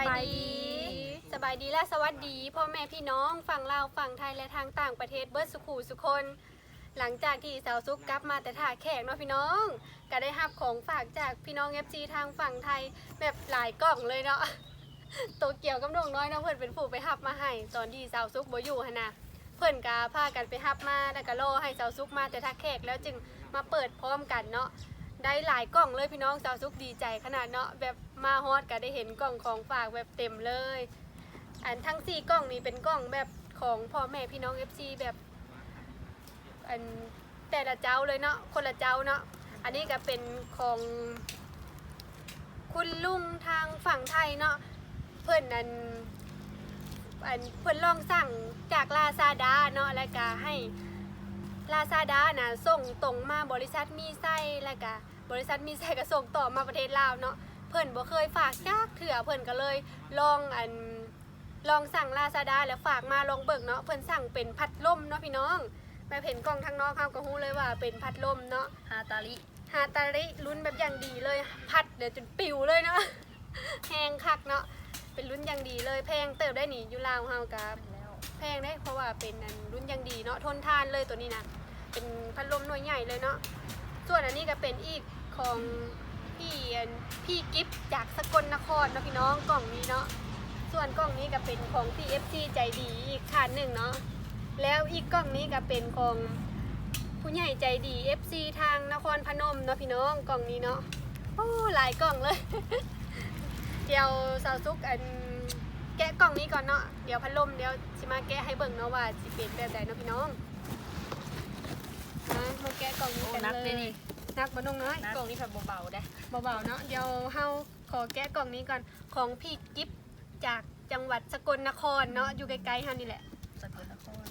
บายดี สบายดีและสวัสดีพ่อแม่พี่น้องฝั่งลาวฝั่งไทยและทางต่างประเทศเบิร์ดสุขูสุคน หลังจากที่สาวซุกกลับมาแต่ท่าแขกเนาะพี่น้อง ก็ได้รับของฝากจากพี่น้องเอฟซีทางฝั่งไทยแบบหลายกล่องเลยเนาะโตเกียวกับน้องน้อยเนาะเพื่อนเป็นผู้ไปหับมาให้ตอนที่สาวซุกบ่อยู่หั่นะเพื่อนกาพากันไปหับมาแล้วก็รอให้สาวซุกมาแต่ท่าแขกแล้วจึงมาเปิดพร้อมกันเนาะได้หลายกล่องเลยพี่น้องสาวซุกดีใจขนาดเนาะแบบ มาฮอดก็ได้เห็นกล่องของฝากแบบเต็มเลย อันทั้งสี่กล่องนี้เป็นกล่องแบบของพ่อแม่พี่น้อง FC แบบอันแต่ละเจ้าเลยเนาะคนละเจ้าเนาะอันนี้ก็เป็นของคุณลุงทางฝั่งไทยเนาะเพื่อนนั้นอันเพื่อนลองสั่งจากลาซาดาเนาะแล้วก็ให้ลาซาด้านะส่งตรงมาบริษัทมีไส้แล้วก็บริษัทมีไส้ก็ส่งต่อมาประเทศลาวเนาะ เพิ่นบ่เคยฝากจากเถื่อเพิ่นก็เลยลองอันลองสั่งลาซาด้าแล้วฝากมาลองเบิ่งเนาะเพิ่นสั่งเป็นพัดลมเนาะพี่น้องแม่เห็นกล่องทางนอกเขาก็ฮู้เลยว่าเป็นพัดลมเนาะฮาตาลิฮาตาริรุ่นแบบอย่างดีเลย พัดเดี๋ยวจนปิวเลยเนาะแพงคักเนาะเป็นรุ่นอย่างดีเลยแพงเติบได้หนีอยู่ลาวเฮากับแล้วแพงได้เพราะว่าเป็นอันรุ่นยังดีเนาะทนทานเลยตัวนี้นะเป็นพัดลมหน่วยใหญ่เลยเนาะส่วนอันนี้ก็เป็นอีกของ พี่พี่กิฟต์จากสกลนครเนาะพี่น้องกล่องนี้เนาะส่วนกล่องนี้ก็เป็นของ PFC ใจดีอีกคันหนึ่งเนาะแล้วอีกกล่องนี้ก็เป็นของผู้ใหญ่ใจดี FC ทางนครพนมเนาะพี่น้องกล่องนี้เนาะโอ้หลายกล่องเลย เดี๋ยวสาวซุกอันแกะกล่องนี้ก่อนเนาะเดี๋ยวพัดลมเดี๋ยวสิมาแกะให้เบิ่งเนาะว่าสิเป็นแบบใดเนาะพี่น้องมาแกะกล่องนี้กันเลย นี่นักบ่น้องน้อยกล่องนี้แบบเบาๆได้เบาๆเนาะเดี๋ยวเฮาขอแกะกล่องนี้ก่อนของพี่กิฟจากจังหวัดสกลนครเนาะอยู่ไกลๆเฮานี่แหละสกลนคร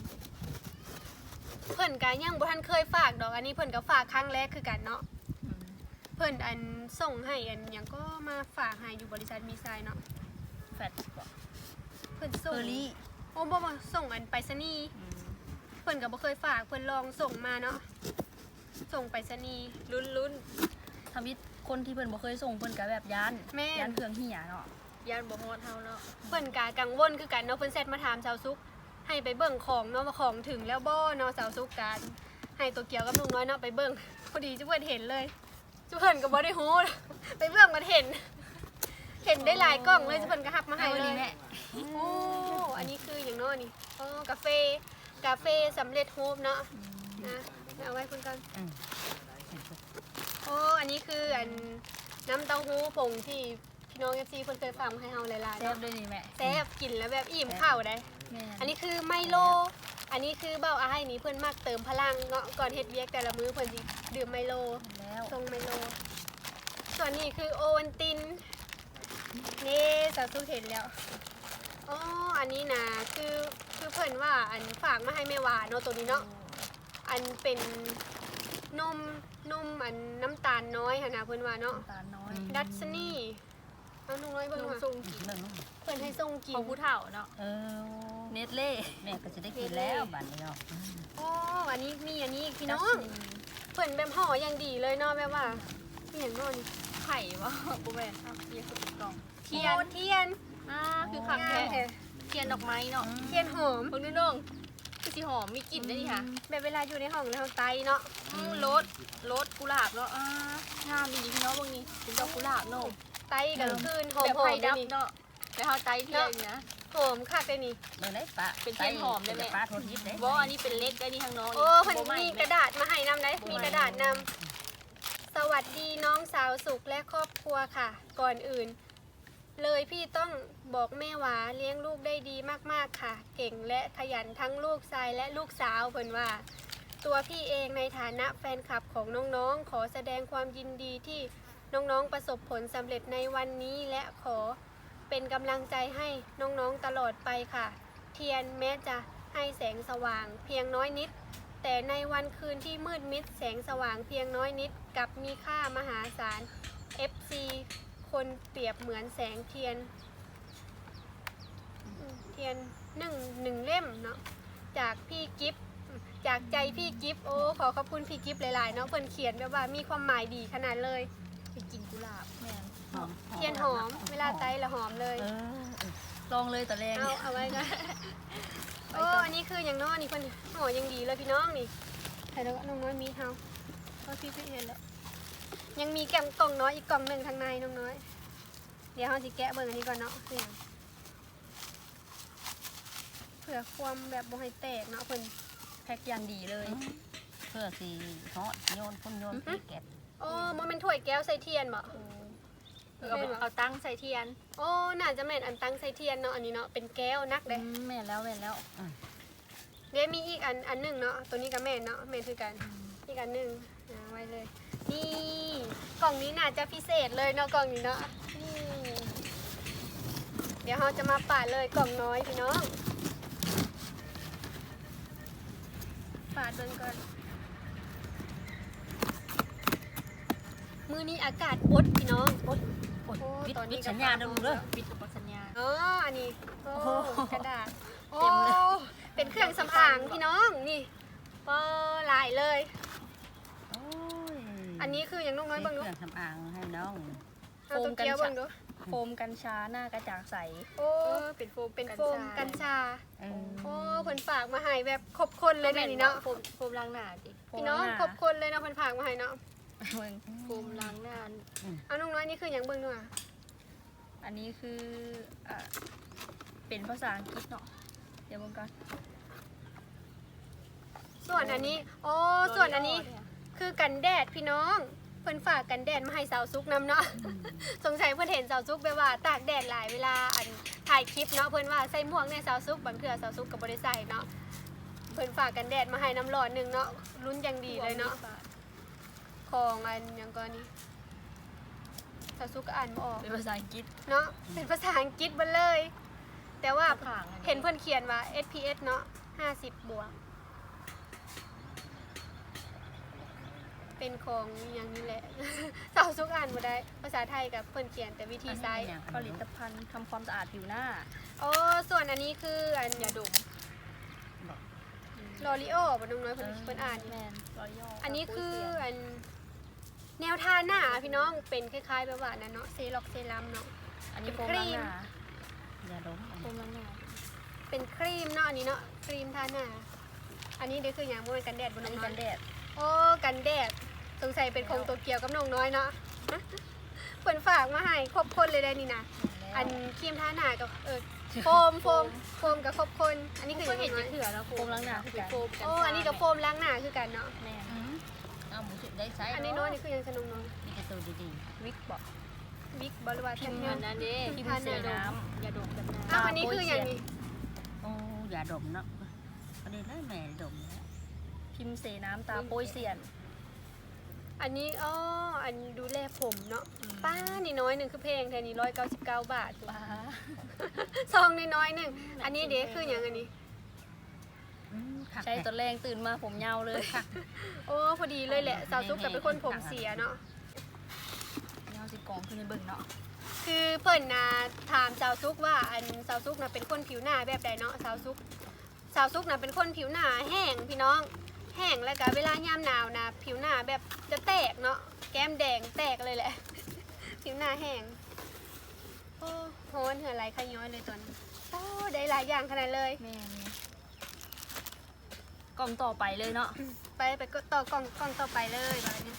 เพิ่นก็ยังบ่ทันเคยฝากดอกอันนี้เพิ่นก็ฝากครั้งแรกคือกันเนาะอืมเพิ่นอันส่งให้อันหยังก็มาฝากให้อยู่บริษัทมีไซน์เนาะแฟตบอกเพิ่นเฟส่งอร์รี่โอ้บ่บ่ส่งอันไปรษณีย์อืมเพิ่นก็บ่เคยฝากเพิ่นลองส่งมาเนาะ ส่งไปรษณีย์ลุ้นลุ้นทำให้คนที่เพิ่นบ่เคยส่งเพิ่นก็แบบยานแม่นยานเครื่องเหี่ยเนาะยานบ่ฮอดเฮาเนาะเพิ่นก็กังวลคือกันเนาะเพิ่นแซดมาถามชาวซุก ให้ไปเบิ่งของเนาะว่าของถึงแล้วบ่เนาะสาวซุกกันให้ตัวเกียวกับลุงน้อยเนาะไปเบิ่งพอดีจุเพิ่นเห็นเลยจุเพิ่นก็บ่ได้ฮู้ ไปเบิ่งมันเห็น เห็นได้หลายกล่องเลยจุเพิ่นก็หับมาให้เอาเลดียแม่ โอ้ อันนี้คืออย่างเน้อนี่อ๋อกาแฟ กาแฟสำเร็จรูปเนาะนะ เอาไว้เพิ่นก่อนอืมโอ้อันนี้คืออันน้ำเต้าหู้ผงที่พี่น้องเอฟซีเพิ่นเคยฝากมาให้เฮาหลายๆแซ่บเนาะด้วยนี่แม่แซ่บกินแล้วแบบอิ่มข้าวได้ แม่อันนี้คือไมโล อันนี้คือเบ้าอ้ายนี่เพิ่นมักเติมพลังเนาะก่อนเฮ็ดเวียกแต่ละมื้อเพิ่นสิดื่มไมโล แล้วทรงไมโล ส่วนนี้คือโอวัลติน นี่สาวสุเห็นแล้วอ๋ออันนี้นะคือคือเพิ่นว่าอันฝากมาให้แม่หวานเนาะตัวนี้เนาะอั นเป็นนมนมอันน้ำตาลน้อยหั่นนะเพิ่นว่าเนาะตาลน้อยดัชนี่เอาลุงน้อยเบิ่งลงมาส่งเบิ่งเพิ่นให้ส่งกินของผู้เฒ่าเนาะเออเนสเล่แม่ก็จะได้กินแล้วบัดนี้เนาะอ๋ออันนี้มีอันนี้อีกพี่น้องเพิ่นแบบห่ออย่างดีเลยเนาะแบบว่ามีอย่างเน้อนี่ไข่บ่บ่แม่นครับเยี่ยมกล่องเทียนเทียนอ่าคือคักงาแท้มแท้เทียนดอกไม้เนาะเทียนหอมเบิ่งดูน้อง คือสิหอมมีกลิ่นด้วยนี่ค่ะแบบเวลาอยู่ในห้องแล้วไตเนาะอืมรสรสกุหลาบเนาะอ่างามดีพี่น้องเบิ่งนี่เป็นดอกกุหลาบเนาะไตกลางคืนหอมแบบหอไฟมดับนี่เนาะแต่เฮาไตเทียนนะหอมคักเลยนี่เบิ่งได้ปะเป็นเทียนหอมได้ไหมปลาโทษยิบได้บ่อันนี้เป็นเล็กได้นี่ทางน้องโอ้เพิ่นบ่ไหมีแกระดาษมาให้นำได้มีกระดาษนำสวัสดีน้องสาวสุขและครอบครัวค่ะ ก่อนอื่น เลยพี่ต้องบอกแม่หวาเลี้ยงลูกได้ดีมากๆค่ะ เก่งและขยันทั้งลูกชายและลูกสาวเพิ่นว่า ตัวพี่เองในฐานะแฟนคลับของน้องๆ ขอแสดงความยินดีที่น้องๆประสบผลสำเร็จในวันนี้และขอเป็นกำลังใจให้น้องๆตลอดไปค่ะ เทียนแม้จะให้แสงสว่างเพียงน้อยนิด แต่ในวันคืนที่มืดมิดแสงสว่างเพียงน้อยนิดกับมีค่ามหาศาล FC คนเปรียบเหมือนแสงเทียนอืมเทียนหนึ่งหนึ่งเล่มเนาะจากพี่กิฟต์จากใจพี่กิฟต์โอ้ขอขอบคุณพี่กิฟต์หลายๆเนาะเพิ่นเขียนแบบว่ามีความหมายดีขนาดเลยเป็นกลิ่นกุหลาบแม่นหอมเทียนหอมเวลาไตละหอมเลย เออลองเลยตอนแรกเอาเอาไว้กันโอ้อันนี้คืออย่างน้อยนี่เพิ่นห่อยังดีเลยพี่น้องนี่ใส่แล้วก็น้องน้อยมีเฮาเอาพี่พี่เห็นแล้ว ยังมีแก้มกล่องน้อยอีกกล่องหนึ่งทางในน้องน้อย เดี๋ยวเราสิแกะเบิ่งอันนี้ก่อนเนาะเพื่อเผื่อความแบบบ่ให้แตกเนาะเพิ่นแพ็คอย่างดีเลย เพื่อสีฮอดโยนพ่นโยนอือฮึที่เก็บโอ้มันเป็นถ้วยแก้วใส่เทียนบ่เอาเอาตั้งใส่เทียน โอ้ น่าจะแม่นอันตั้งใส่เทียนเนาะ อันนี้เนาะ เป็นแก้วนักอืเด้มแม่นแล้วแม่นแล้ว เดี๋ยวมีอีกอันอันหนึ่งเนาะ ตัวนี้ก็แม่นเนาะแม่นคือกัน อีกอันหนึ่งอ่าไว้เลย นี่กล่องนี้น่าจะพิเศษเลยเนาะกล่องนี้เนาะนี่เดี๋ยวเราจะมาปาดเลยกล่องน้อยพี่น้องปาดเบิ่งก่อนมือนี้อากาศบดพี่น้องบดโอ้ยโอ้วิทตอนนี้วิทสัญญาณก็ดูเด้อปิดกดสัญญาณ อ๋ออันนี้โอ้โอ้โหกระดาษโอ้เต็มเลย เป็นเครื่องสำอางพี่น้องนี่ปอหลายเลยโอ้ย อันนี้คืออย่างน้องน้อยใช้เบิ่งดูเครื่องสำอางให้น้องเอาตัวเกียวเบิ่งดูโฟมกันชาหน้ากระจ่างใส โอ้เออเป็นโฟมเป็นโฟมกัญชาเออโอ้เพิ่นฝากมาให้แบบครบคนเลยนะนี่เนาะโฟมโฟมล้างหน้าดิพี่น้องโฟมล้างหน้าครบคนเลยเนาะเพิ่นฝากมาให้เนาะเบิ่งโฟมล้างหน้าเอาน้องน้อยนี่คืออย่างเบิ่งดูอะอันนี้คืออ่าเป็นภาษาอังกฤษเนาะเดี๋ยวเบิ่งก่อนส่วนอันนี้ โอ้ส่วนอันนี้ คือกันแดดพี่น้อง เพิ่นฝากกันแดดมาให้สาวซุกนำเนาะ สงสัยเพิ่นเห็นสาวซุกแบบว่าตากแดดหลายเวลาอันถ่ายคลิปเนาะเพิ่นว่าใส่หมวกในสาวซุกบางเทื่อสาวซุกก็บ่ได้ใส่เนาะเพิ่นฝากกันแดดมาให้น้ำร้อนหนึงเนาะลุ้นอย่างดีเลยเนาะของอันหยังก่อนนี้สาวซุกก็อ่านบ่ออกเป็นภาษาอังกฤษเนาะเป็นภาษาอังกฤษเบ่เลย แต่ว่าข้างเห็นเพิ่นเขียนว่า SPS เนาะ50บวก เป็นของอย่างนี้แหละ สาวซุกอ่านบ่ได้ ภาษาไทยกับเพิ่นเขียนแต่วิธีใช้ผลิตภัณฑ์ทำความสะอาดผิวหน้าโอ้ส่วนอันนี้คืออันยาดมลอริโอบ่น้องน้อยเพิ่นเพิ่นอ่านแมนรอยย่ออันนี้คืออันแนวทาหน้าพี่น้องเป็นคล้ายๆแบบว่านั่นเนาะเซรั่มเซรั่มเนาะอันนี้โฟเป็นมครีล้างมหน้าอย่าดมโฟมล้างหน้าเป็นครีมเนาะอันนี้เนาะครีมทาหน้าอันนี้เด้อคือหยังบ่แม่นกันแดดบ่อันน้องนี้น้อกัยนแดดโอ้กันแดด สงสัยเป็นของตัวเกียวกับน้องน้อยเนาะเพิ่นฝากมาให้ครบคนเลยได้นี่นะอันครีมทาหน้ากับเออโฟมโฟมโฟมกับครบคน อันนี้คือก็ยังเห็นไงจะเถื่อแล้วโฟโฟมมล้างหน้าคือเป็นกันโฟมกัญชาโอ้อันนี้กับโฟมล้างหน้าคือกันเนาะแม่นอืมเอาหมูสิได้ใช้อันนี้น้อยนี่คือยังสนุกน้อยมีแต่ตัวดีวิกบอกบิ๊กบริวารพิแท่มงพ์เงิอันนนั้นเด้พิมพ์เสียน้ยาดมกันหน้าอ้าวอันนี้คืออย่างนี้ๆโอ้อย่าดมเนาะอันนี้ได้แม่ดมแล้วำพิมพ์เสน้ำตาโปยเสียน อันนี้อ๋ออันดูแลผมเนาะป้านี่น้อยหนึ่งคือเพลงแทนนี้ร้อยเก้าสิบเก้าบาทว้าซองนี่น้อยหนึ่งอันนี้เด็กคืออย่างอันนี้อืมคักใช้ตัวแรงตื่นมาผมยาวเลยโอ้พอดีเลยแหละสาวซุกกับเป็นคนผมเสียเนาะยาวสิกองขึ้นในเบิ่งเนาะคือเพิ่นนะถามสาวซุกว่าอันสาวซุกนะเป็นคนผิวหน้าแบบใดเนาะสาวซุกสาวซุกนะเป็นคนผิวหน้าแห้งพี่น้อง แห้งแล้วก็เวลายามหนาวนะผิวหน้าแบบจะแตกเนาะแก้มแดงแตกเลยแหละ ผิวหน้าแห้งโอ้โหนเหือไหลขย้อยเลยตัวนี้โอ้ได้หลายอย่างขนาดเลย แม่นกล่องต่อไปเลยเนาะไปไปก็ต่อกล่องกล่องต่อไปเลยแบบนี้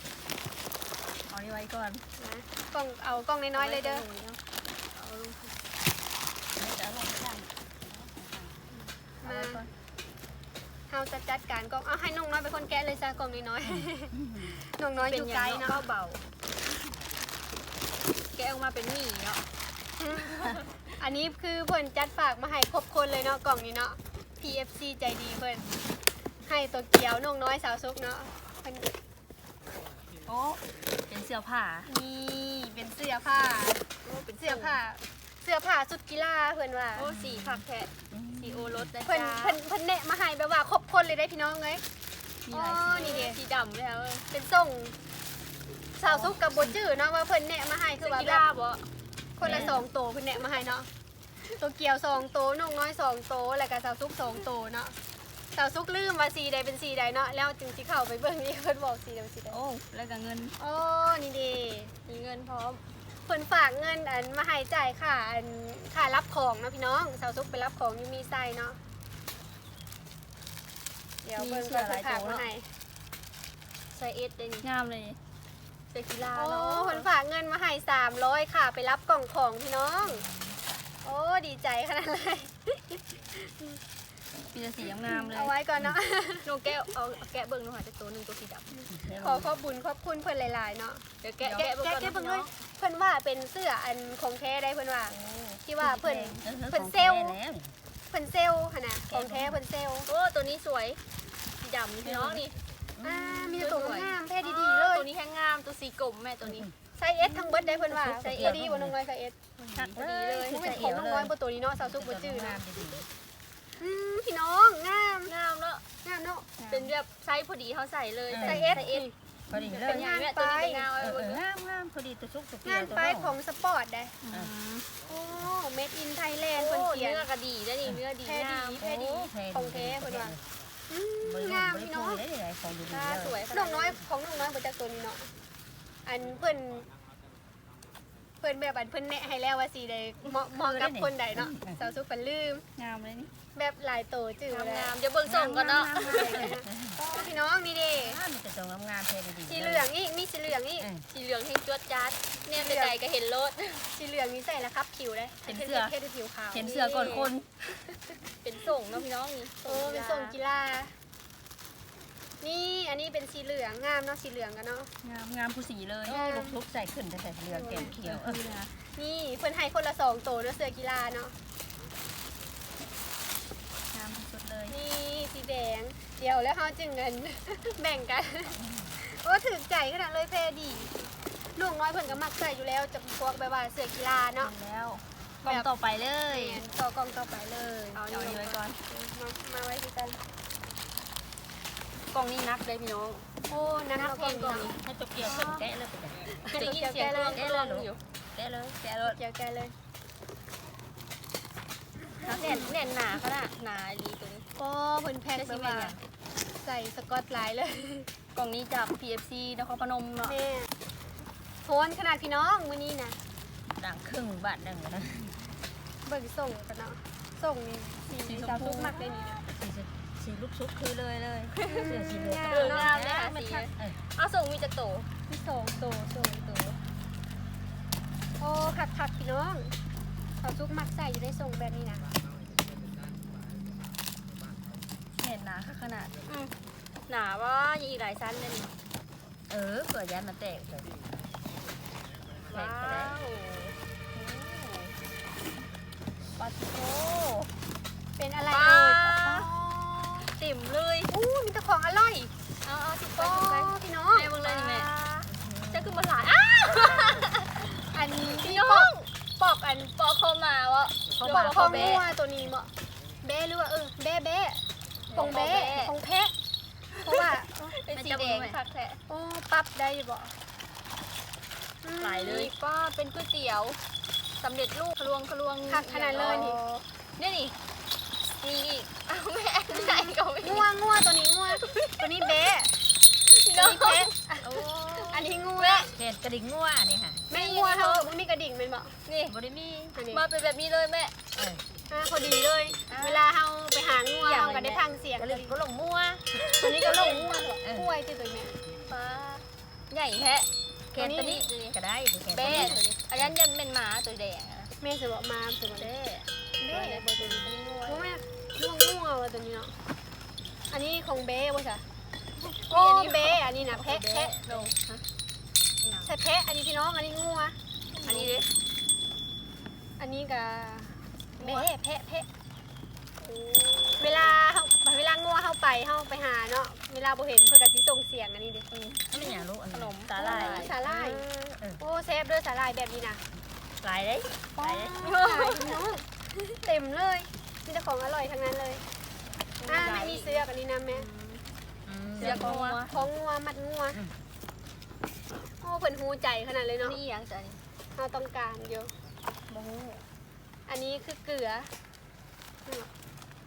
เอานี่ไว้ก่อนนะกล่องเอากล่องน้อยๆเลยเด้อไม่จะลงข้างเอามาไว้ก่อน เฮาจะจัดการกล่องเอาให้น้องน้อยเป็นคนแกะเลยจ้ะกล่องน้อยๆน้องน้อยอยู่ไกลเนาะเบาๆแกะออกมาเป็นหมี่เนาะ อันนี้คือเพิ่นจัดฝากมาให้ครบคนเลยเนาะกล่องนี้เนาะ PFC ใจดีเพิ่นให้ตัวเกียวน้องน้อยสาวซุกเนาะเพิ่นโอ้เป็นเสื้อผ้า นี่เป็นเสื้อผ้า โอ้เป็นเสื้อผ้า เสื้อผ้าสุดกีฬาเพิ่นว่า โอ้สีผักแทะ สีโอรสนะเพิ่นจ๊ะเพิ่นเพิ่นแนะมาให้แบบว่าครบคนเลยได้พี่น้องเอ้ย มีอ๋อหลายสีนี่เด้สีดำเลยค่ะเว้ยเป็นส่งสาวซุกกับโบจื้อเนาะว่าเพิ่นแนะมาให้คืคืออว่ากีแบฬาบบ่คนละสองโตวเพิ่นแนะมาให้เนาะตัวเกียวสองโตวน้องน้อยสองโตวแล้วก็สาวซุกสองโตวเนาะสาวซุกลืมว่าสีใดเป็นสีใดเนาะแล้วจึงสิเข้าไปเบิ่งนี่เพิ่นบอกสีใดเป็นสีใดโอ้แล้วก็เงิน โอ้นี่ดีมีเงินพร้อม พิ่นฝากเงินอันมาให้จ่ายค่ะอันค่ารับของเนาะพี่น้องสาวซุกไปรับของอยู่มีไซเนาะเดี๋ยวเพิ่นก็ฝากมาให้ใส่เอสได้นี่งามเลยใส่กีฬาโอ้เนาะเพิ่นฝากเงินมาให้สามร้อยค่ะ ไปรับกล่องของพี่น้อง โอ้ดีใจขนาดเลยมีแต่สีงามๆเลยเอาไว้ก่อนเนาะหนูแกะเอาแกะเบิ่งหนูหาจากตัวหนึงตัวสีดำขอขอบบุญขอบคุณเพิ่นหลายๆเนาะเดี๋ยวแกะแกะแกะเบิ่งแกะก่อนแกะเบิ่งเนาะเลย เพิ่นว่าเป็นเสื้ออันของแท้ได้เพิ่นว่า ที่ว่าเพิ่นเพิ่นเซลล์แล้วเพิ่นเซลล์หั่นน่ะของแท้เพิ่นเซลล์โอ้ตัวนี้สวยสีดำนี่พี่น้องนี่อ่ามีแต่ตัวงามๆแท้ดีๆเลยตัวนี้แค่งามตัวสีกลมแม่ตัวนี้ไซส์ S ทั้งเบิดได้เพิ่นว่าไซส์ S ดีบ่น้องน้อยไซส์ S ชัดพอดีเลยมันเป็นของน้องน้อยบ่ตัวนี้เนาะสาวซุกบ่จื้อนะงามดีอืมพี่น้องงามงามเนาะงามเนาะเป็นแบบไซส์พอดีเขาใส่เลยไซส์ S เอส พอดีเลเป็ยนไงแม่ตัวนี้เป็นงามเอเอาอไว้เอเบิ่องงามงามพอดีตัวชุกตัวเปียงานไปของสปอร์ตได้อืมโอ้ made in Thailand โอ้เพิ่นเขียนเนื้อกระดีได้นี่เนื้อดีแท้งามดีแท้ดีของแท้เพิ่นว่าอืมงางามมพี่น้องได้เลยของดีตาสวยน้องน้อยของน้องน้อยมาจากตัวนี้เนาะอันเพิ่น เพิ่นแบบอันเพิ่นแนะให้แล้วว่าสีใดเหมาะเหมาะกับคนใดเนาะสาวสุกเพิ่นลืม งามเลยนี่แบบหลายโตจื้องามแล้วงามเดี๋ยวเบิ่งส่งก่อนเนาะอ๋อพี่น้องนี่เด้มีแต่ตัวงามๆแท้ดีสีเหลืองอีกมีสีเหลืองอีกสีเหลืองเฮงจวดจัดเนี่ยไปไกลก็เห็นรถสีเหลืองนี่ใส่แล้วครับผิวได้เท่เท่ผิวขาวเห็นเสือก่อนคน เป็นส่งเนาะพี่น้องนี่โอ้เป็นทรงกีฬา นี่อันนี้เป็นสีเหลืองงามเนาะสีเหลืองกันเนาะ งามงามผู้สีเลยโอ้ลูกทุกใส่ขึ้นแต่ใส่เหลืองแก้มเขียวเออนี่นะนี่เพิ่นให้คนละสองโตเนาะเสื้อกีฬาเนาะงามที่สุดเลยนี่สีแดงเดี๋ยวแล้วเขาจึงเงิน แบ่งกันโอ้ถึกใจขนาดเลยเพดีลูกน้อยเพิ่นก็มักใส่อยู่แล้วจะพวกแบบว่าเสื้อกีฬาเนาะแล้วกล่องต่อไปเลยแม่นต่อกองต่อไปเลยเอาอันนี้ไว้ก่อน มามาไว้ด้วยกัน กล่องนี้นักเลยพี่น้อง โอ้นักนักเก่งกล่องเนาะนี้ให้ตัวเกี่ยวขึ้นแกะเลยจะได้ยินเสียงกล่องกล่องอยู่แกะเลยแกะรถเกี่ยวแกเลยแน่นแน่นหนาขนาดหนาอีหลีตัวนี้โอ้เพิ่นแพ็คได้แบสิบแม่ว่านหยังใส่สกอตไลน์เลย กล่องนี้จาก PFC นครพนมเนาะแม่โทนขนาดพี่น้องมื้อนี้นะดังครึ่งบาทดังนะเบิ่งส่งกันเนาะส่งนี่สีสาวทุกมักเลยนี่นะ สีลูกชุกคือเลยเลยเสือสีเหลืองเอองามเลยค่ะสีเอาส่งมีจากโตมีสองโตสองโตโอ้คักคักพี่น้องสาวทุกมักใส่อยู่ได้ส่งแบบนี้นะเห็นหนาค่ขนาดอืมหนาว่าอีหลายชั้นเลยนี่เออเผื่อยันมาแตกเลยแตว้ากก็ได้วปาติโตเป็นอะไรเอ่ย ติ่มเลยอู้มีแต่ของอร่อยเอาเอาสิไปโอ้สิไปพี่น้องแม่เบิ่งเลยนี่แม่จะขึ้นมาหลายอ้าวอันนี้พี่พี่น้ปอองกปอกอันปอกเข้ามาวะปปออกกขเข้าองเบ๊งัวตัวนี้เหมาะเบ้หรือว่าเออเบ้เบ้ของเบ้ของแพะเพราะว่าเป็นสีแดงคักแท้โอ้ปรับได้บ่อืมหลายเลยป้าเป็นก๋วยเตี๋ยวสำเร็จรูปขลวงขลวงคักขนาดเลยนี่เนี่ยนี่ มีอีกอ้าวแม่ไม่ได้ก็ไม่งัวงัวตัวนี้งัวตัวนี้เบ้พี่ตัน้วองนี้แพะโอ้อันนี้งัวแม่เห็ดกระดิ่งงัวนี่ค่ะแม่งัวเขามันมีกระดิ่งเป็นบ่นี่บริมีอันนี้มาเป็นแบบนี้เลยแม่เอออ่าพอดีเลย เวลาเฮาไปหางัวเฮาก็ได้ฟังเสียงกระดิ่งก็ลงงัวตัวนี้ก็ลงงัวเออกล้วยที่ตัวแม่ป้าใหญ่แท้แกนตัวนี้ก็ได้แกนตัวเบ้นี้ตัวนี้อันนั้นยันเป็นหมาตัวแดงอะแม่สิบอกมาสิบอกเด้เบ้เบ้ตัวนี้งัวงัวแม่วงัวว่ะตัวนี้เนาะ อันนี้ของเบ้บ่ะจ้ะโอ้เบ้อันนี้นะแพะแพะลงใช่แพะอันนี้พี่น้องอันนี้งัว อันนี้ดิอันนี้ก็เบ้แพะแพะเวลาเฮาเวลางัวเฮาไปเฮาไปหาเนาะ เวลาบ่เห็นเพิ่นก็สิส่งเสียงอันนี้เด้ไม่อยากรู้อันขนมสาหร่ายสาหร่ายโอ้เซฟด้วยสาหร่ายแบบนี้นะลายเลยลายเลยสายพี่น้องเต็มเลย มีแต่ของอร่อยทั้งนั้นเลยอ่าไม่มีเสื้อกันนี่นะแม่เสือกงัวของงัวมัดงัวโอ้เพิ่นหูใจขนาดเลยอันเนาะนี้ยังจะอันนี้เราต้องการอยู่โมโหอันนี้คือเกลือ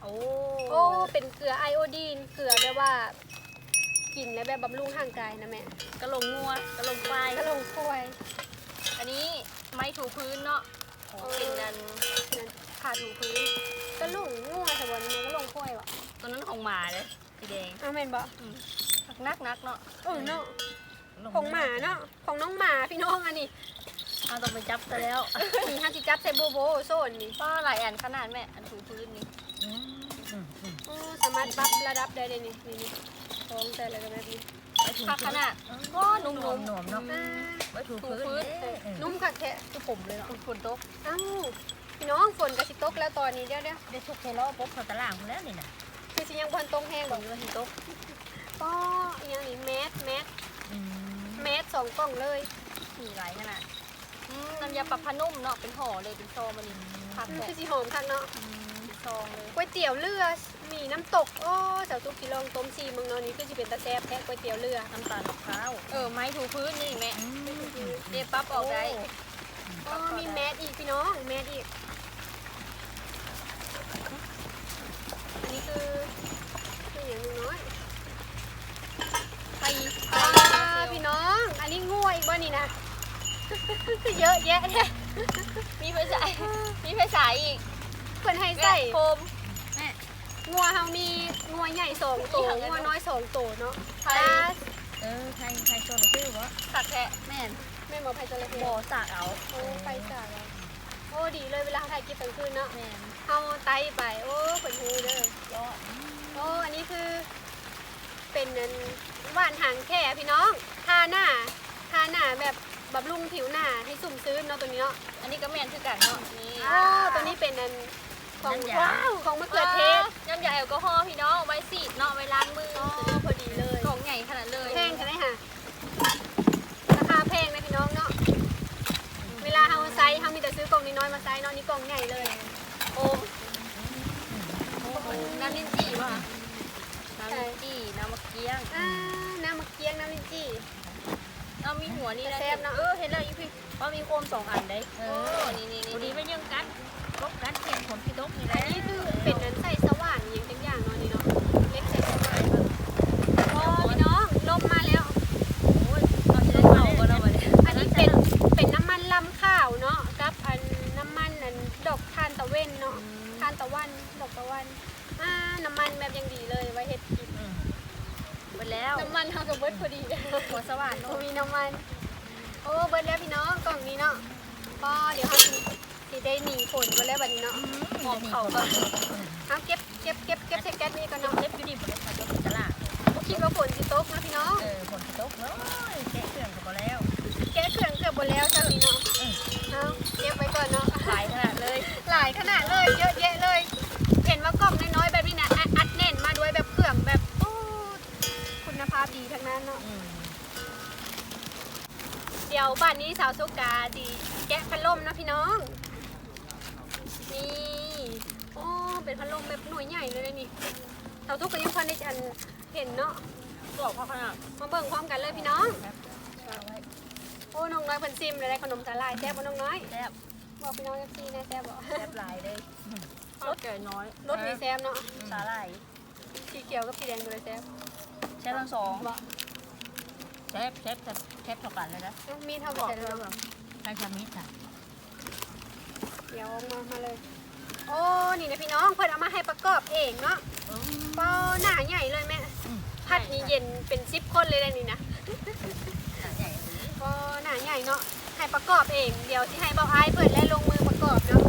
โอ้โอ้เป็นเกลือไอโอดีนเกลือแบบว่ากินแล้วแบบบำรุงร่างกายนะแม่กระโหลกงัวกระโหลกควายกระลงควยอันนี้ไม้ถูพื้นเนาะเป็นนันนั่น ขาถูพื้นก็ลุงงัวแต่วันนี้ก็ลงค่อยวะตัวนั้นของหมาเลยสีแดงอ้าวแม่นบ่นักนักๆเนาะเออเนาะของหมาเนาะของน้องหมาพี่น้องอันนี้เอาต้องไปจับซะแล้วนี่ห้าสิจับใส่โบโบโซนนี่ก็หลายอันขนาดแม่อันถูพื้นนี่อืมอืมอืมโอ้สามารถปรับระดับได้เลยนี่นี่นี่ของแต่ละแบบนี้ไว้ถูพักขนาดก็นุ่มๆหนวมๆเนาะอ่าไว้ถูถูพื้นพื้นเด้อเออนุ่มคักแท้คือผมเลยเนาะฝนตกอ้าว พี่น้องฝนกระสิตกแล้วตอนนี้เดี๋ยวเดี๋ยวได้ทุกเทโลปุ๊บเขาตารางพุ่นแล้วนี่น่ะคือสิยังพันตรงแห้งฝบ่นก็สิตกก็อีกอย่างนี้แมสแมสอืมแมสสองกล่องเลยมีหลายขนาดอืมน้ำยาปรับผ้านุ่มเนาะเป็นห่อเลยเป็นซองมันนี่พักอืมแหละคือสิหอมคักเนาะอืมเป็นซองเลยก๋วยเตี๋ยวเรือมีน้ำตกโอ้เจ้าตุ๊กสิลองต้มซีเมึงเนาะนี่คือสิเป็นตาแซ่บแท้ก๋วยเตี๋ยวเรือน้ำตาลมะพร้าวเออไม้ถูพื้นนี่แม่อืมอืมเดี๋ยวปั๊บออกได้อ๋อมีแมสอีกพี่น้องแมสอีก อันนี้ คือคืออย่างหนึงน้อยไปอ่าพี่น้อง อันนี้งัวอีกบ่นี่นะ เยอะแยะแท้มีไฟฉายมีไฟฉายอีกเพิ่นให้ใส่โฟมงัวเฮามีงัวใหญ่สองตัวงัวน้อยสองตัวเนาะไทยตาเออใครใครโซนชื่อวะสักแทะแม่นแม่หมอไผ่จระเข้บ่อสากเอาโอ้ไปจ้าแล้วโอ้ดีเลยเวลาถ่ายคลิปกลางคืนเนาะแม่นเอาไตไป โอ้ขนหูเด้อ ยอดโอ้อันนี้คือ เป็นนันว่านหางแค่พี่น้อง ทาหน้า ทาหน้าแบบบำรุงผิวหน้าให้สุ่มซื้นเนาะตัวนี้เนาะอันนี้ก็แม่นคือกันเนาะนี่ โอ้ตัวนี้เป็นนันของว้าวของมะเขือเทศน้ำยาแอลกอฮอล์พี่น้องไว้สีดเนาะไว้ล้างมือโอ้พอดีเลย กล่องใหญ่ขนาดเลยแพงกันได้ค่ะ ราคาแพงนะพี่น้องเนาะ เวลาเฮา ไซส์เฮามีแต่ซื้อกล่องน้อยๆมาไซส์เนาะนี่กล่องใหญ่เลย โอมน้ำลิ้นจี่ป่ะน้ำลิ้นจี่น้ำมะเกี๊ยงอ่าน้ำมะเกี๊ยงน้ำลิ้นจี้เอามีหัวนี่นะแซ่บเนอะเออเห็นแล้วอีพี่ว่ามีโคมสองอันได้เอโอ้อนี่นี่พอดีนี่ไม่ยังกัดลบกัดเขียนผลพี่ตกนี่แหอัละนนี้คือ เดี๋ยวบ้านนี้สาวสุกาดีแกะพัดลมนะพี่น้อง นี่โอ้เป็นพัดลมแบบหน่วยใหญ่เลยนะนี่สาวสุกก็ยังพันได้อันเห็นเนาะบอกพ่อขนาดมาเบิ่งพร้อมกันเลยพี่น้องเอาไว้โอ้น้องน้อยเพิ่นซิมเลยได้ขนมสาลายแซ่บบ่น้องน้อยแซ่บบอกพี่น้องเอฟซีนะแซ่บบ่แซ่บหลายเลยรสเก๋น้อยรสมีแซ่บเนาะสาหร่ายสีเขียวกับสีแดงเลยแซ่บแซ่บทั้งสองบ่เชฟเชฟเชฟเท่ากันเลยนะเอ้ามีเท่าบกัอนกแต่เลยละว่าใครทำมิตรอะเดี๋ยวเอามามาเลย โอ้นี่นะพี่น้องเพิ่นเอามาให้ประกอบเองเนาะอืมป้อหน้าใหญ่เลยแม่อืมผัดนี่เย็นเป็น10คนเลยเลยนี่นะหน้าใหญ่เลยก็หนาใหญ่เนาะให้ประกอบเอง เดี๋ยวที่ให้เบาไอ้ายเปิดและลงมือประกอบเนาะ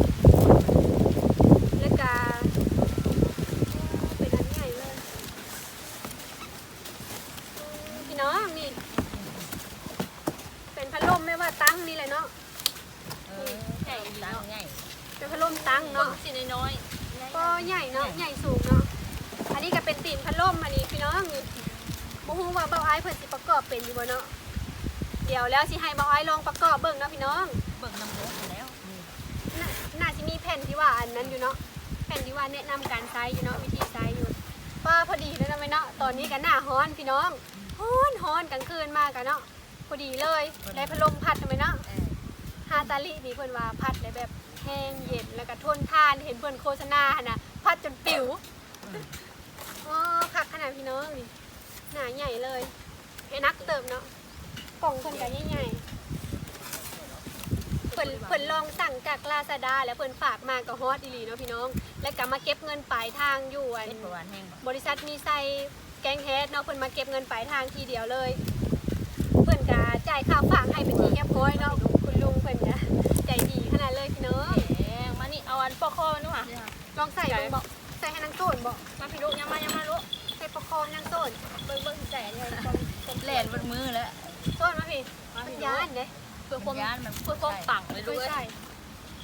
แล้วก็เป็นอันใหญ่เลยอืมพี่น้องนี่ เป็นพัดลมไม่ว่าตั้งนี่เลยเนาะ เออใหญ่ตั้งใหญ่ เป็นพัดลมตั้ง เนาะ เนาะ สีน้อย ก็ใหญ่เนาะ ใหญ่สูงเนาะ อันนี้ก็เป็นตีนพัดลมอันนี้พี่น้องนี่บ่ฮู้ว่าเบาไอ้ายเพิ่นสิประกอบเป็นอยู่บ่เนาะ เดี๋ยวแล้วสิให้เบาไอ้ายลองประกอบเบิ่งเนาะพี่น้อง เบิ่งน้ำรสแล้วนี่ น่าน่าจะมีแผ่น ที่ว่าอันนั้นอยู่เนาะแผ่นที่ว่าแนะนำการใช้อยู่เนาะวิธีใช้อยู่ป้าพอดีเลยนะไหมเนาะตอนนี้กันหน้าฮ้อนพี่น้องฮ้อนฮ้อนกลางคืนมากกันเนาะพอดีเลยได้พัดลมพัดทำไมเนาะฮาตาลินี่เพิ่นว่าพัดได้แบบแห้งเย็นแล้วก็ทนทานเห็นเพิ่อนโฆษณาน่ะพัดจนปิวอ๋อคักขนาดพี่น้องนี่หนาใหญ่เลยเห็นนักเติมเนาะกล่องเพิ่นก็ใหญ่ เพิ่นเพิ่นลองสั่งจากลาซาด้าแล้วเพิ่นฝากมาก็ฮอตอีหลีเนาะพี่น้อง แล้วก็มาเก็บเงินปลายทางอยู่อันเฮ็ดประวันแห้งบ่บริษัทมีไซแกงแฮดเนาะเพิ่นมาเก็บเงินปลายทางทีเดียวเลย เพิ่นก็จ่ายค่าฝากให้เป็นที่เรียบร้อยเนาะคุณลุงเพิ่นก็ใจดีขนาดเลยพี่น้องแหมมานี่เอาอันปอกคอมันดูค่ะลองใส่เบิ่งบ่ใส่ให้นางโซนบ่มาพี่ลูกยังมายังมาลูกใส่ประคองนางโซนเบิ่งเบิ่งใส่เนี่ยแล่นบนมือแล้วโซนมาพี่มามันพี่ย้านเด้ เพื่อความย้านมันเพื่อความปังเลยด้ด้ววยยใส่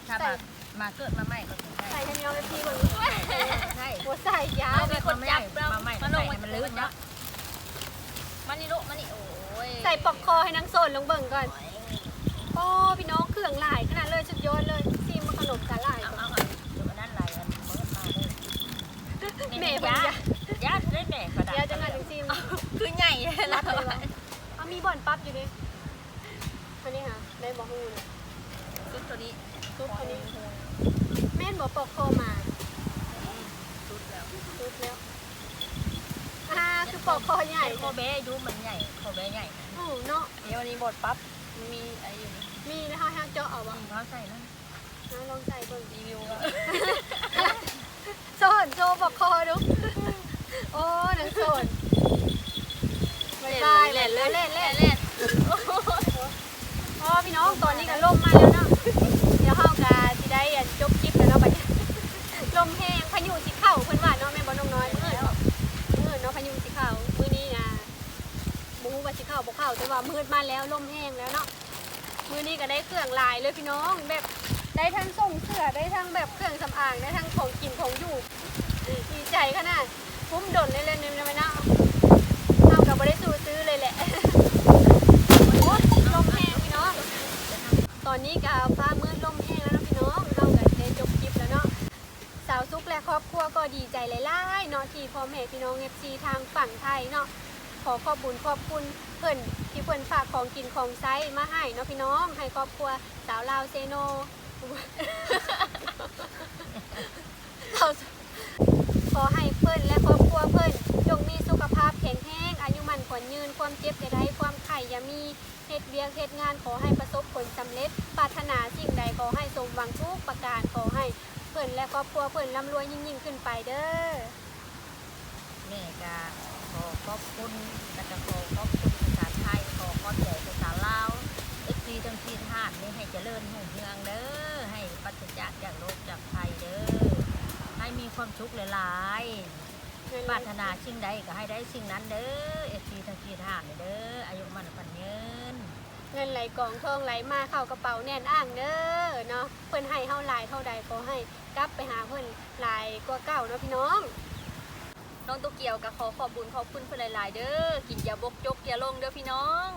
ถ้ามามาเกิดมาใหม่ก็ถึงได้ใส่ให้น้องเอฟซีเบิ่งใช่บ่ใส่ย้าเอานมีคนจับเรามาใหม่มาลงมันลื่นเนาะมานี่ลูกมานี่โอ้ยใส่ปอกคอให้นางโซนลงเบิ่งก่อนโอ้พี่น้องเครื่องหลายขนาดเลยสุดยอดเลยซีมมาขนมสาหร่ายเอาก่อนเอาเอาเดี๋ยวอันนั้นไหลอันเมิดมาเลยแม่เพิ่นย้าย้านย้าได้แม่กระดาษเดี๋ยวจะงานถึงซีมคือใหญ่รัละบเลยบ่เอามีบ่อนปั๊บอยู่ดิ อันนี้ค่ะได้บ่ฮู้นะชุดตัวนี้ซุปอันนี้แม่นบ่ปอกคอมาชุดแล้วซุปแล้วอ่าคือปอกคอใหญ่คอแบ้ดูมันใหญ่คอแบ้ใหญ่โอ้เนาะเดี๋ยววันนี้บดปั๊บมีอะไรอยู่นี่มีนะคะทางเจาะเอาบ่เขาใส่นั่นนะลองใส่เบิ่งรีวิวแล้วโซนโซปอกคอดูโอ้หนังโซนบายบายเล่นเลยเล่นเล่นเล่น อ๋อพี่น้องตอนนี้ก็ล่มมาแล้วเนาะเดี๋ยวเฮากะสิได้จบคลิปแล้วเนาะบัดนี้ลมแห้งพายุสิเข้าเพิ่นว่าเนาะแม่บ่น้องน้อยมื้อเนาะมื้อเนาะพายุสิเข้ามื้อนี้อะบ่ฮู้ว่าสิเข้าบ่เข้าแต่ว่ามืดมาแล้วลมแห้งแล้วเนาะมื้อนี้ก็ได้เครื่องลายเลยพี่น้องแบบได้ทั้งส่งเสื้อได้ทั้งแบบเครื่องสำอางได้ทั้งของกินของอยู่ดีใจขนาดคุ้มดนเลยเลยนี่นะแม่เนาะเฮาก็บ่ได้สู้ซื้อเลยแหละ โอ๊ยลมแห้งพี่น้อง ต อนนี้ก็ฟ้ามืดลมแห้งแล้วนะพี่น้องเราก็ได้จบคลิปแล้วเนาะสาวซุกและครอบครัวก็ดีใจหลายๆเนาะที่พ่อแม่พี่น้องเอฟซีทางฝั่งไทยเนาะขอขอบบุญขอบคุณเพิ่อนที่เพิ่อนฝากของกินของใช้มาให้เนาะพี่น้อง ให้ครอบครัวสาวลาวเซโนขอให้เพิ่อนและครอบครัวเพิ่อนจงมีสุขภาพแข็งแรงอายุมันขวัญยืนความเจ็บอย่าได้ความ ข่อย่ามีเฮ็ดเวียกเฮ็ดงานขอให้ประสบผลสำเร็จ ปรารถนาสิ่งใดขอให้สมหวังทุกประการขอให้เพิ่อนและครอบครัวเพิ่อนร่ำรวยยิ่งๆขึ้นไปเด้อแม่ก็ขอขอบคุณแล้วก็ขอขอบคุณภาษาไทยขอขอบใจภาษาลาวเอฟซีทั้งทีทานนี่ให้เจริญหุ่งเฮืองเด้อให้ปราศจากจากโรคจากภัยเด้อให้มีความสุขหลายๆ ปรารถนาสิ่งใดก็ให้ได้สิ่งนั้นเด้อเอฟซีทั้งสี่ทานเด้ออายุมันปันเงินเงินไหลกองทองไหลมาเข้ากระเป๋าแน่นอ่างเด้อเนาะเพิ่อนให้เฮาลายเท่าใดขอให้กลับไปหาเพิ่อนหลายกว่าเก่าเนาะพี่น้องน้องตัวเกียวก็ขอขอบบุญขอบคุณเพื่อนหลาย ๆ เด้อกินอย่าบกจกอย่าลงเด้อพี่น้อง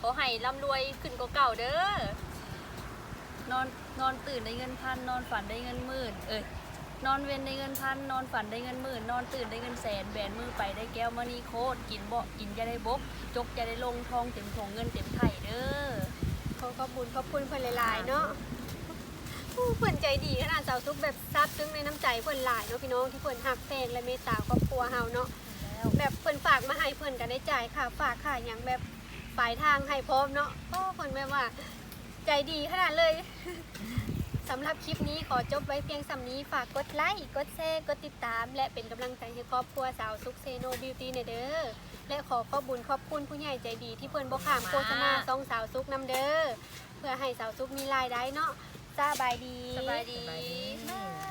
ขอให้ร่ำรวยขึ้นกว่าเก่าเด้อนอนนอนตื่นได้เงินพันนอนฝันได้เงินหมื่นเอ้ย นอนเว้นได้เงินพัน นอนฝันได้เงินหมื่น นอนตื่นได้เงินแสนแบนมือไปได้แก้วมณีโคตรกินบ่กินจะได้บก จกจะได้ลงทองเต็มถงเงินเต็มไข่เด้อ ขอขอบคุณขอบคุณเพิ่นหลายๆเนาะผู้เพิ่นใจดีขนาดสาวซุกแบบซาบซึ้งในน้ำใจเพิ่นหลายเนาะพี่น้องที่เพิ่นหักแพงและเมตตาครอบครัวเฮาเนาะแล้วแบบเพิ่นฝากมาให้เพิ่นก็ได้จ่ายค่าฝากค่าหยังแบบปลายทางให้พร้อมเนาะโอ้เพิ่นแบบว่า ใจดีขนาดเลย สำหรับคลิปนี้ขอจบไว้เพียงสำนี้ฝากกดไลค์ กดแชร์ กดติดตาม และเป็นกำลังใจให้ครอบครัวสาวซุกเซโนบิวตี้เนเด้อ และขอขอบบุญขอบคุณผู้ใหญ่ใจดีที่เพิ่นบ่ข้ามโฆษณาซองสาวซุกนำเด้อ เพื่อให้สาวซุกมีรายได้เนาะสบายดี สบายดีสบายดี